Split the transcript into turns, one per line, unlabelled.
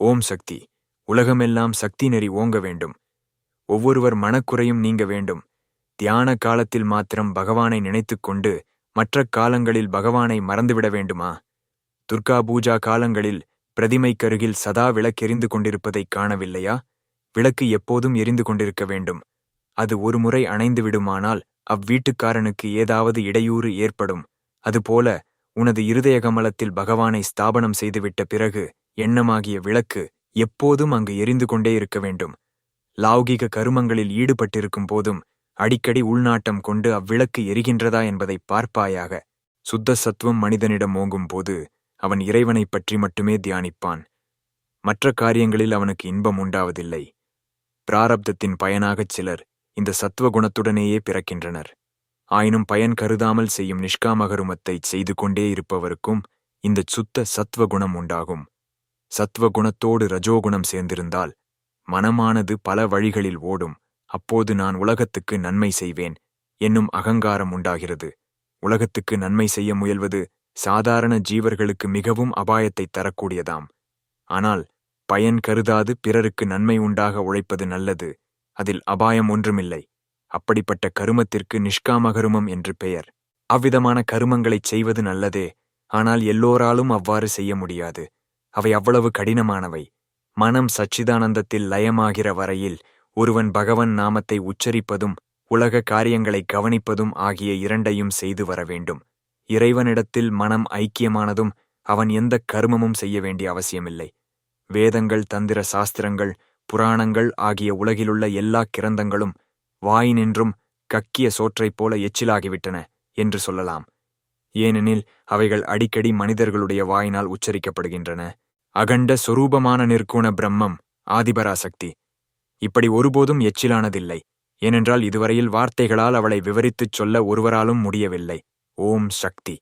ஓம் சக்தி. உலகமெல்லாம் சக்தி நெறி ஓங்க வேண்டும். ஒவ்வொருவர் மனக்குறையும் நீங்க வேண்டும். தியான காலத்தில் மாத்திரம் பகவானை நினைத்துக்கொண்டு மற்ற காலங்களில் பகவானை மறந்துவிட வேண்டுமா? துர்கா பூஜா காலங்களில் பிரதிமைக்கருகில் சதா விளக்கெரிந்து கொண்டிருப்பதைக் காணவில்லையா? விளக்கு எப்போதும் எரிந்து கொண்டிருக்க வேண்டும். அது ஒருமுறை அணைந்து விடுமானால் அவ்வீட்டுக்காரனுக்கு ஏதாவது இடையூறு ஏற்படும். அதுபோல உனது இருதய கமலத்தில் பகவானை ஸ்தாபனம் செய்துவிட்ட பிறகு எண்ணமாகிய விளக்கு எப்போதும் அங்கு எரிந்து கொண்டே இருக்க வேண்டும். லௌகிக கருமங்களில் ஈடுபட்டிருக்கும் போதும் அடிக்கடி உள்நாட்டம் கொண்டு அவ்விளக்கு எரிகின்றதா என்பதை பார்ப்பாயாக. சுத்த சத்துவம் மனிதனிடம் ஓங்கும் போது அவன் இறைவனைப் பற்றி மட்டுமே தியானிப்பான். மற்ற காரியங்களில் அவனுக்கு இன்பம் உண்டாவதில்லை. பிராரப்தத்தின் பயனாகச் சிலர் இந்த சத்துவ குணத்துடனேயே பிறக்கின்றனர். ஆயினும் பயன் கருதாமல் செய்யும் நிஷ்காமகருமத்தைச் செய்து கொண்டே இருப்பவருக்கும் இந்த சுத்த சத்வ குணம் உண்டாகும். சத்துவ குணத்தோடு ரஜோகுணம் சேர்ந்திருந்தால் மனமானது பல வழிகளில் ஓடும். அப்போது நான் உலகத்துக்கு நன்மை செய்வேன். என்னும் அகங்காரம் உண்டாகிறது. உலகத்துக்கு நன்மை செய்ய முயல்வது சாதாரண ஜீவர்களுக்கு மிகவும் அபாயத்தை தரக்கூடியதாம். ஆனால் பயன் கருதாது பிறருக்கு நன்மை உண்டாக உழைப்பது நல்லது. அதில் அபாயம் ஒன்றுமில்லை. அப்படிப்பட்ட கருமத்திற்கு நிஷ்காமகருமம் என்று பெயர். அவ்விதமான கருமங்களைச் செய்வது நல்லதே. ஆனால் எல்லோராலும் அவ்வாறு செய்ய முடியாது. அவை அவ்வளவு கடினமானவை. மனம் சச்சிதானந்தத்தில் லயமாகிற வரையில் ஒருவன் பகவன் நாமத்தை உச்சரிப்பதும் உலக காரியங்களை கவனிப்பதும் ஆகிய இரண்டையும் செய்து வர வேண்டும். இறைவனிடத்தில் மனம் ஐக்கியமானதும் அவன் எந்த கருமமும் செய்ய வேண்டிய அவசியமில்லை. வேதங்கள் தந்திர சாஸ்திரங்கள் புராணங்கள் ஆகிய உலகிலுள்ள எல்லா கிரந்தங்களும் வாயினின்றும் கக்கிய சோற்றைப் போல எச்சிலாகிவிட்டன என்று சொல்லலாம். ஏனெனில் அவைகள் அடிக்கடி மனிதர்களுடைய வாயினால் உச்சரிக்கப்படுகின்றன. அகண்ட சொரூபமான நிற்குண பிரம்மம் ஆதிபராசக்தி. இப்படி ஒருபோதும் எச்சிலானதில்லை. ஏனென்றால் இதுவரையில் வார்த்தைகளால் அவளை விவரித்துச் சொல்ல ஒருவராலும் முடியவில்லை. ஓம் சக்தி.